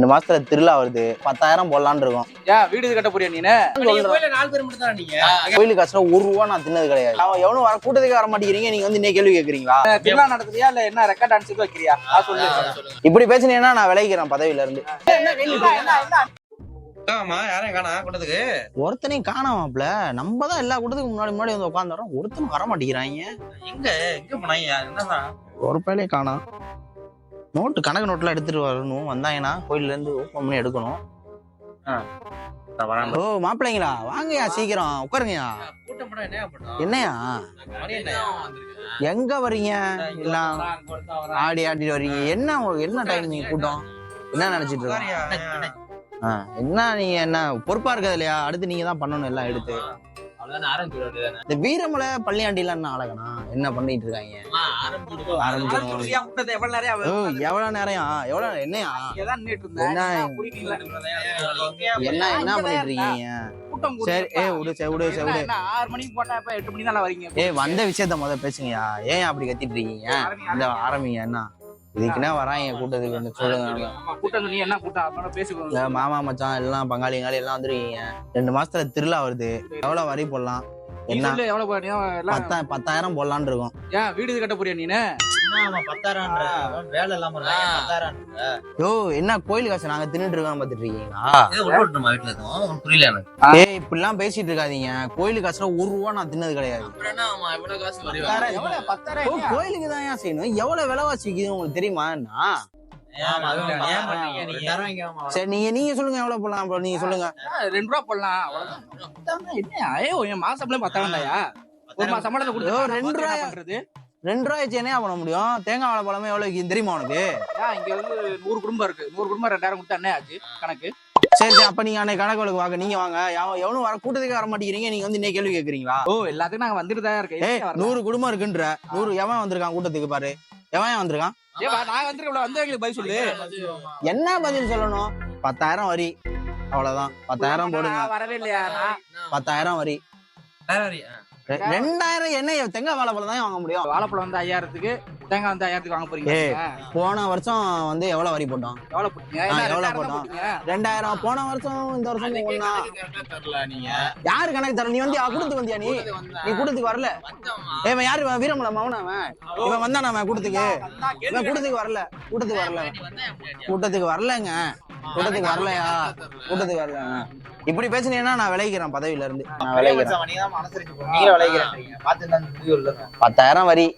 ரெண்டு மாசத்துல திருவிழா வருது. பத்தாயிரம் போடலான்னு இருக்கோம். ஏன் வீடு கட்ட போறியா நீனு? சொல்றேன். நாலு பேர் மட்டும் தான் நீங்க? கோயிலுக்கு காசுல ஒரு ரூபா நான் தின்னது கிடையாது. அவன் எவனும் வர கூட்டத்துக்கு வர மாட்டேங்கிறீங்க. நீங்க வந்து இன்னைக்கு கேள்வி கேக்குறீங்களா? திருவிழா நடத்துறியா இல்ல என்ன ரெக்கார்ட் டான்ஸ் வைக்கிறியா இப்படி பேசுனீங்கன்னா நான் விளைவிக்கிறேன் பதவியில இருந்து ஒருத்தனையும் காணாமப்ல நம்ம தான் எல்லா கூட்டத்துக்கு முன்னாடி முன்னாடி வந்து உட்காந்துறோம் ஒருத்தனும் வர மாட்டேங்கிறாங்க எங்க எங்க போனாங்க ஒரு பையலே காணோம் நோட்டு கணக்கு நோட்டுலாம் எடுத்துட்டு வரணும். வந்தாங்கன்னா கோயில்ல இருந்து ஓப்பன் பண்ணி எடுக்கணும். வராங்க. ஓ மாப்பிள்ளைங்களா? வாங்கயா சீக்கிரம். உட்காருங்கயா என்னையா எங்க வர்றீங்க எல்லாம் ஆடி ஆடி வர்றீங்க என்ன உங்களுக்கு என்ன டைம் நீங்க கூட்டம்? என்ன நினைச்சிட்டு இருக்கோம்? ஆ, என்ன நீங்க என்ன பொறுப்பா இருக்கிறது இல்லையா? அடுத்து நீங்க தான் பண்ணணும் எல்லாம் எடுத்து. இந்த வீரமலை பள்ளியாண்டிலாம் என்ன அழகனா என்ன பண்ணிட்டு இருக்காங்க? எவ்வளவு நேரம் எவ்வளவு என்னையா? என்ன? என்ன பண்ணிட்டு இருக்கீங்க சரி ஏ விடு சரி விடு சரி விடு. என்ன, ஆறு மணிக்கு போட்டா இப்ப எட்டு மணி தான் வரீங்க? ஏ வந்த விஷயத்த முத பேசுங்கயா ஏன் அப்படி கத்திட்டு இருக்கீங்க? இந்த ஆரம்பிங்க என்ன? இதுக்குன்னா வராங்க கூட்டத்துக்கு? வந்து சொல்லுங்க ஆமா, கூட்டம் நீ என்ன கூட்டம்? மாமா மச்சான் எல்லாம் பங்காளி பங்காளி எல்லாம் வந்துருக்கீங்க. ரெண்டு மாசத்துல திருவிழா வருது. எவ்வளவு வரி போடலாம்? என்ன? எவ்வளவு பத்தாயிரம் போடலான்னு இருக்கோம் ஏன் வீடு கட்ட போறியா நீனு பத்தாயிரம் பத்தாயிரம் யோ என்ன கோயில் காசு நாங்க தின்னுட்டு இருக்கோம் பாத்துட்டு இருக்கீங்களா புரியல எனக்கு. ஏய் இப்படிலாம் பேசிட்டு இருக்காதீங்க. கோயிலுக்கு காசுல ஒரு ரூபா நான் தின்னது கிடையாது. பத்தாயிரம் பத்தாயிரம் கோயிலுக்கு தான் ஏன் செய்யணும்? எவ்வளவு விலைவாசி உங்களுக்கு தெரியுமா சரி நீங்க நீங்க சொல்லுங்க எவ்வளவு போடலாம்? நீங்க சொல்லுங்க. ரெண்டு ரூபா போடலாம் அவ்வளவுதான். என்ன? ஐயோ என் ஒரு மாசம் சம்பளத்தை கொடுத்து ரெண்டு ரூபாயா? பண்றது? ரெண்டு ரூபாய் வச்சு என்ன பண்ண முடியும்? தேங்காய் வாழை பழமே எவ்வளவு தெரியுமா உனக்கு? இங்க வந்து நூறு குடும்பம் இருக்கு. நூறு குடும்பம் ரெண்டாயிரம் கொடுத்தா என்ன ஆச்சு? கணக்கு. சரி சரி அப்ப நீங்க அன்னைக்கு கணக்கு வழக்கு வாங்க. நீங்க வாங்க. எவ- எவனும் வர கூட்டத்துக்கு வர மாட்டேங்கிறீங்க. நீங்க வந்து இன்னைக்கு கேள்வி கேக்குறீங்களா? ஓ எல்லாத்துக்கும் நாங்க வந்துட்டு தான் வரல? நூறு குடும்பம் இருக்குன்ற. நூறு எவன் வந்திருக்கான் கூட்டத்துக்கு பாரு. எவன் வந்திருக்கான்? என்ன பதில் சொல்லணும்? பத்தாயிரம் வரி. அவ்வளவுதான். பத்தாயிரம் போடுங்க. வரவே இல்லையா பத்தாயிரம் வரி. ரெண்டாயிரம் என்ன தேங்காய் வாழைப்பழம் தான் வாங்க முடியும். வாழைப்பழம் வந்து ஐயாயிரத்துக்கு. தேங்காய் வந்து ஐயாயிரத்துக்கு வாங்க போறீங்க. போன வருஷம் வந்து எவ்வளவு வரி போட்டோம்? எவ்வளவு போட்டீங்க? எவ்வளவு போட்டோம்? ரெண்டாயிரம். போன வருஷம் இந்த வருஷம் ஒண்ணா. யாரு கணக்கு தர நீ வந்து கூட்டத்துக்கு வந்தியா நீ? நீ கூட்டத்துக்கு வரல. ஏய், இவன் யாரு? இவன் வீரமல மவன அவன்? இவன் வந்தானா அவன் கேள்வி இவன் கூட்டத்துக்கு வரல. கூட்டத்துக்கு வரல. கூட்டத்துக்கு வரலங்க. கூட்டத்துக்கு வரலையா? கூட்டத்துக்கு வரல. இப்படி பேசுனீங்கன்னா நான் விளைவிக்கிறேன் பதவியில இருந்து. நான் இல்லைங்க. பத்தாயிரம் வரி.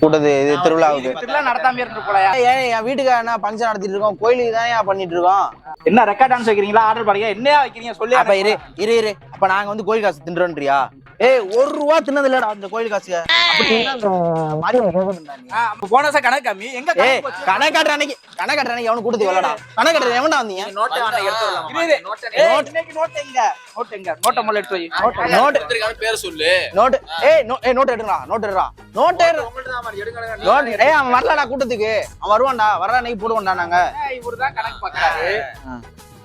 கூட்டத்து இது திருவிழாவுக்கு. திருவிழா நடத்தாம இருந்து போலயா? ஏன் என் வீட்டுக்கு என்ன ஃபங்க்ஷன் நடத்திட்டு இருக்கோம்? கோயிலுக்கு தான் ஏன் பண்ணிட்டு இருக்கோம்? என்ன ரெக்கார்ட் டான்ஸ் வைக்கிறீங்களா? ஆர்டர் பண்ணுங்க என்னையா வைக்கிறீங்க? சொல்லி அப்ப இரு இரு இரு. அப்ப நாங்க வந்து கோயில் காசு தின்றோன்றியா? ஏய் ஒரு ரூபா தின்னது இல்லடா அந்த கோயில் காசு அப்படின்னா அந்த மாரியம்மன் கோபம் இருந்தா நீ. போன வருஷம் கணக்கு கம்மி எங்க ஏய் கணக்கு அன்னைக்கு கணக்காட்டுற அன்னைக்கு அவனு வரலடா கணக்காட்டுற எவன்டா வந்தீங்க? நோட்டை இரு. நோட்டை ஏய், நோட்டை இன்னைக்கு நோட்டு எங்க? நோட்டு எங்க? நோட்டை முதல்ல எடுத்து வை. நோட்டு நோட்டு எடுத்திருக்காரு, பேர் சொல்லு. நோட்டு ஏய் நோ ஏய் நோட் எடுடா நோட் எடுடா நோட் எடு. உங்கள்ட்ட தான் மாதிரி எடுக்கணும். நோட் ஏய் அவன் வரலடா கூட்டத்துக்கு. அவன் வருவான்டா. வர அன்னைக்கு போடுவோம்டா நாங்க. இவருதான் கணக்கு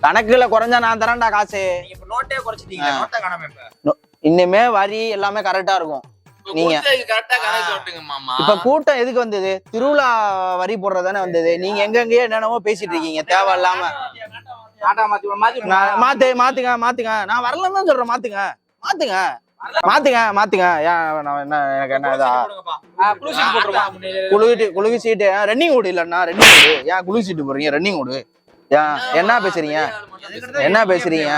கணக்குல குறைஞ்சா நான் தரேன்டா காசு. இப்ப நோட்டே குறைச்சிட்டீங்க. நோட்டை காணாம இப்ப. இன்னுமே வரி எல்லாமே கரெக்டா இருக்கும். நீங்க-. இப்ப கூட்டம் எதுக்கு வந்தது? திருவிழா வரி போடுறதானே வந்தது. நீங்க எங்கெங்கயோ என்னென்னவோ பேசிட்டு இருக்கீங்க. தேவையில்லாம. நாட்டா மாத்தி மாத்துங்க மாத்துங்க. நான் வரலன்னு தான் சொல்றேன் மாத்துங்க. மாத்துங்க. மாத்துங்க மாத்துங்க. என்ன எனக்கு என்ன இதா? போட்டுருவா. குழுவிட்டு குழுவி சீட்டு. ரன்னிங் ஓடு இல்லைன்னா ரன்னிங் ஓடு ஏன் குழு சீட்டு போடுறீங்க ரன்னிங் ஓடு என்ன பேசுறீங்க? என்ன பேசுறீங்க?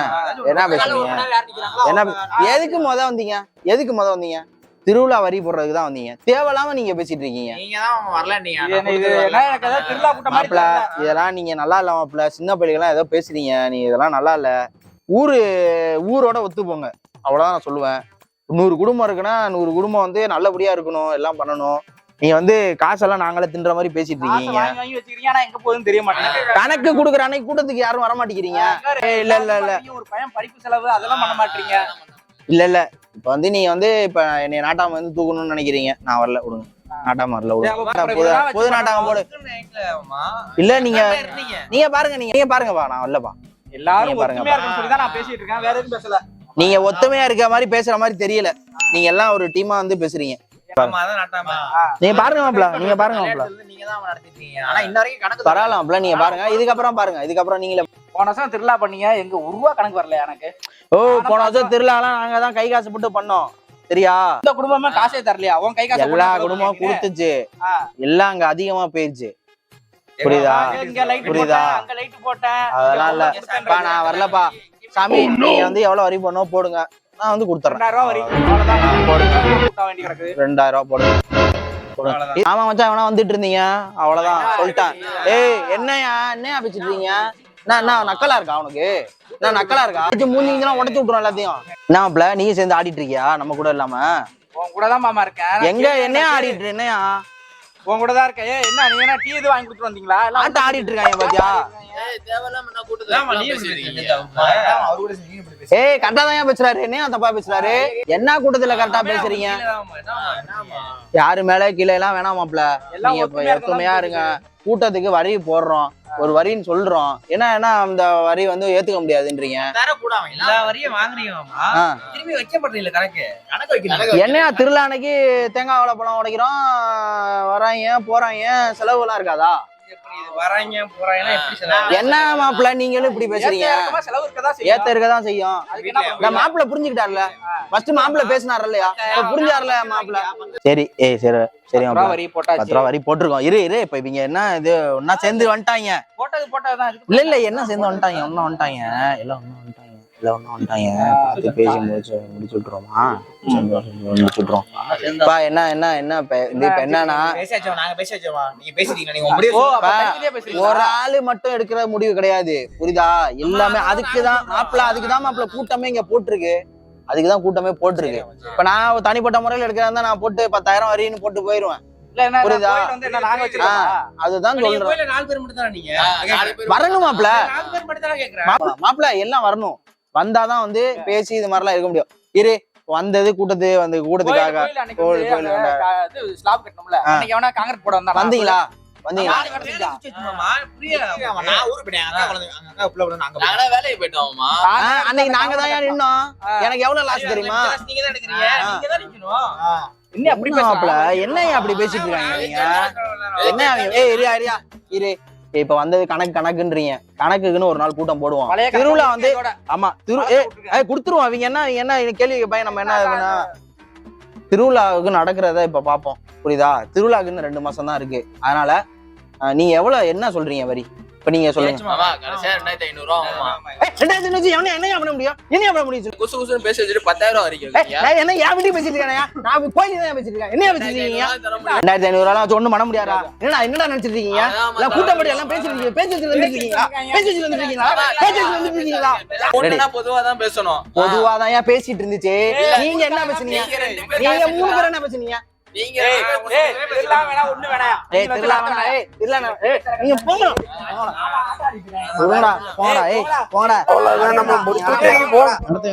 என்ன பேசுறீங்க? என்ன எதுக்கு முத வந்தீங்க? எதுக்கு முத வந்தீங்க? திருவிழா வரி போடுறதுக்கு தான் வந்தீங்க. தேவையில்லாம நீங்க பேசிட்டு இருக்கீங்க. நீங்க. மாப்பிள. இதெல்லாம் நீங்க நல்லா இல்ல மாப்பிள. சின்ன பிள்ளைகள்லாம் ஏதோ பேசுறீங்க. நீ இதெல்லாம் நல்லா இல்ல. ஊரு ஊரோட ஒத்து போங்க அவ்வளவுதான் நான் சொல்லுவேன். நூறு குடும்பம் இருக்குன்னா நூறு குடும்பம் வந்து நல்லபடியா இருக்கணும் எல்லாம் பண்ணணும். நீங்க வந்து காசெல்லாம் நாங்களே தின்ற மாதிரி பேசிட்டு இருக்கீங்க. வாங்கி வாங்கி வச்சுக்கிறீங்க, ஆனா எங்க போகுதுன்னு தெரிய மாட்டேங்குது. கணக்கு குடுக்குற அன்னைக்கு கூட்டத்துக்கு யாரும் வர மாட்டேங்கிறீங்க. இல்ல, இல்ல, இல்ல. ஒரு பையன் படிப்பு செலவு அதெல்லாம் பண்ண மாட்டீங்க. இல்ல இல்ல. இப்ப வந்து நீங்க வந்து இப்ப என்னை நாட்டாம வந்து தூக்கணும்னு நினைக்கிறீங்க. நான் வரல விடுங்க. நாட்டாம வரல விடுங்க. புது நாட்டாம போடு. இல்ல நீங்க. நீங்க பாருங்க நீங்க நீங்க பாருங்கப்பா நான் வரலப்பா எல்லாரும் பாருங்க. நான் பேசிட்டு இருக்கேன். வேற எதுவும் பேசல. நீங்க ஒத்துமையா இருக்க மாதிரி பேசுற மாதிரி தெரியல. நீங்க எல்லாம் ஒரு டீமா வந்து பேசுறீங்க. நீங்க பாருங்க மாப்ள நீங்க பாருங்க மாப்ள நீங்க தான் நடத்திட்டு இருக்கீங்க. ஆனா இன்ன வரைக்கும் கணக்கு பரவாயில்ல மாப்ள நீங்க பாருங்க. இதுக்கப்புறம் பாருங்க இதுக்கப்புறம் நீங்களே போன வருஷம் திருவிழா பண்ணீங்க எங்க ஒரு ரூபா கணக்கு வரல எனக்கு? ஓ போன வருஷம் திருவிழாலாம் நாங்க தான் கை காசு போட்டு பண்ணோம். சரியா? இந்த குடும்பமே காசே தரலையா? உன் கை காசு எல்லா குடும்பமும் கொடுத்துச்சு. எல்லாம் அங்க அதிகமா போயிருச்சு. புரியுதா? புரியுதா? போட்டேன் அங்க லைட் போட்டேன். அதெல்லாம் இல்ல. நான் வரலப்பா. சாமி நீங்க வந்து எவ்வளவு வரி பண்ணோ போடுங்க. நான் வந்து கொடுத்துறேன். ரெண்டாயிரம் ரூபா போடுங்க. ஆமா மச்சான் வேணா வந்துட்டு இருந்தீங்க? அவ்வளவுதான் சொல்லிட்டேன். ஏய் என்னையா என்னையா பேசிட்டு இருக்கீங்க? நான் என்ன நக்கலா இருக்கா உனக்கு? நான் நக்கலா இருக்கா? அடிச்சு மூஞ்சிங்கெல்லாம் உடச்சு விட்டுரும் எல்லாத்தையும். என்னப்ல நீங்க சேர்ந்து ஆடிட்டு இருக்கியா? நம்ம கூட இல்லாம? உன் கூட தான் மாமா இருக்கேன். எங்க என்னையா என்ன ஆடிட்டு என்னையா? உன் கூட தான் இருக்கேன். ஏய், என்ன நீங்க என்ன டீ இது வாங்கி கொடுத்துட்டு வந்தீங்களா? எல்லாம் ஆட்டம் ஆடிட்டு இருக்காங்க பாத்தியா? ஏய், என்ன கரெக்டா தான் பேசுறாரு. என்னையா தப்பா பேசுறாரு? என்ன கூட்டத்துல கரெக்டா பேசுறீங்க? யாரு மேல கீழே எல்லாம் வேணாமாப்ல நீங்க இப்ப ஒத்துமையா இருங்க. கூட்டத்துக்கு வரி போடுறோம். ஒரு வரின்னு சொல்றோம். ஏன்னா ஏன்னா அந்த வரி வந்து ஏத்துக்க முடியாதுன்றீங்க. என்னையா திருவிழா அன்னைக்கு தேங்காய் வாழைப்பழம் உடைக்கிறோம் வராங்க போறாங்க செலவு எல்லாம் இருக்காதா? என்ன மாப்பிள்ள நீங்களும் இப்படி பேசுறீங்க? ஏத்த இருக்கதான் செய்யும். இந்த? மாப்பிள்ள புரிஞ்சுக்கிட்டாருல? ஃபர்ஸ்ட் மாப்பிள்ள பேசினாரு இல்லையா? புரிஞ்சாருல மாப்பிள்ள? சரி ஏய் சரி சரி பத்து ரூபா வரி போட்டிருக்கோம். இரு இரு இப்ப இவங்க என்ன இது ஒன்னா சேர்ந்து வந்துட்டாங்க. போட்டது போட்டதுதான் இருக்கு. இல்ல இல்ல என்ன சேர்ந்து வந்துட்டாங்க? ஒன்னும் வந்துட்டாங்க. எல்லாம் ஒன்னும் வந்துட்டாங்க. எல்லாம் ஒன்னும் வந்துட்டாங்க பார்த்து பேசி முடிச்சு முடிச்சு விட்டுருவோமா முடிச்சு இப்ப என்ன என்ன என்ன இப்ப இது இப்ப என்னன்னா பா? ஒரு ஆளு மட்டும் எடுக்கிற முடிவு கிடையாது. புரியுதா? எல்லாமே அதுக்குதான் மாப்பிள்ள அதுக்குதான் மாப்பிள்ள கூட்டமே இங்க போட்டிருக்கு. அதுக்குதான் கூட்டமே போட்டிருக்கு. இப்ப நான் தனிப்பட்ட முறையில எடுக்கிறதா நான் போட்டு பத்தாயிரம் வரின்னு போட்டு என்ன, புரியுதா? அதுதான் சொல்றேன். தானே வரணும் தானே மாப்பிள்ள எல்லாம் வரணும். வந்தாதான் வந்து பேசி இது மாதிரிலாம் இருக்க முடியும். இரு வந்தது கூட்டத்து வந்து கூட்டத்துக்காக. கோயில் அன்னைக்கு கோயில், வந்து ஸ்லாப் கட்டணும்ல. ஆ. அன்னைக்கு எவனா காங்கிரீட் போட வந்தானா? வந்தீங்களா? அன்னைக்கு நாங்க தான் நின்னோம். எனக்கு எவ்வளவு லாஸ் தெரியுமா? நீங்க தான் எடுக்கிறீங்க. ஆ. நீங்க தான் நிக்கணும். இன்னும் அப்படி என்ன அப்படி பேசிட்டு இருக்காங்க நீங்க? என்ன இரு ஏய், இப்ப வந்தது கணக்கு கணக்குன்றீங்க. கணக்குக்குன்னு ஒரு நாள் கூட்டம் போடுவோம். திருவிழா வந்து ஆமா திரு ஏ குடுத்துருவோம். அவங்க என்ன என்ன கேள்வி கேட்பாங்க நம்ம என்ன திருவிழாவுக்கு நடக்கிறத இப்ப பாப்போம். புரியுதா? திருவிழாவுக்கு இன்னும் ரெண்டு மாசம் தான் இருக்கு. அதனால நீங்க எவ்வளவு என்ன சொல்றீங்க வரி? இப்ப நீங்க சொல்லுங்க. மாமா கடைசியா ரெண்டாயிரத்தி ஐநூறு ரூபா ஆகுமா ஏய், ரெண்டாயிரத்தி ஐநூறு என்ன என்ன பண்ண முடியும்? என்ன பண்ண முடியும். குசு குசுன்னு பேசி வச்சுட்டு பத்தாயிரம் வரைக்கும் நான் என்ன என் வீட்டுக்கு பேசிட்டு இருக்கேன் நான் கோயிலுக்கு தான் பேசிட்டு இருக்கேன். என்ன பேசிட்டு இருக்கீங்க? ரெண்டாயிரத்தி ஐநூறு ரூபாய் வச்சு ஒண்ணும் பண்ண முடியாதா? என்னடா என்னடா நினைச்சிட்டு இருக்கீங்க? எல்லாம் கூட்டம் படி எல்லாம் பேசிட்டு இருக்கீங்க. பேசி வச்சு வந்துட்டு இருக்கீங்களா பேசி வச்சு வந்துட்டு இருக்கீங்களா பேசி வச்சு வந்துட்டு இருக்கீங்களா ஒண்ணுனா பொதுவா தான் பேசணும். பொதுவா தான் ஏன் பேசிட்டு இருந்துச்சு. நீங்க என்ன பேசுனீங்க? நீங்க ரெண்டு பேரும் நீங்க மூணு பேர் என்ன பேசுனீங்க? நீங்க திருவிழா வேணாம், ஒண்ணு வேணாம். ஏய் வந்து வேணாம், ஏய் ஏய் நீங்க போங்க போங்கடா. போங்கடா ஏய் போங்கடா அவ்வளவுதான் நம்ம முடிச்சுட்டு. அடுத்து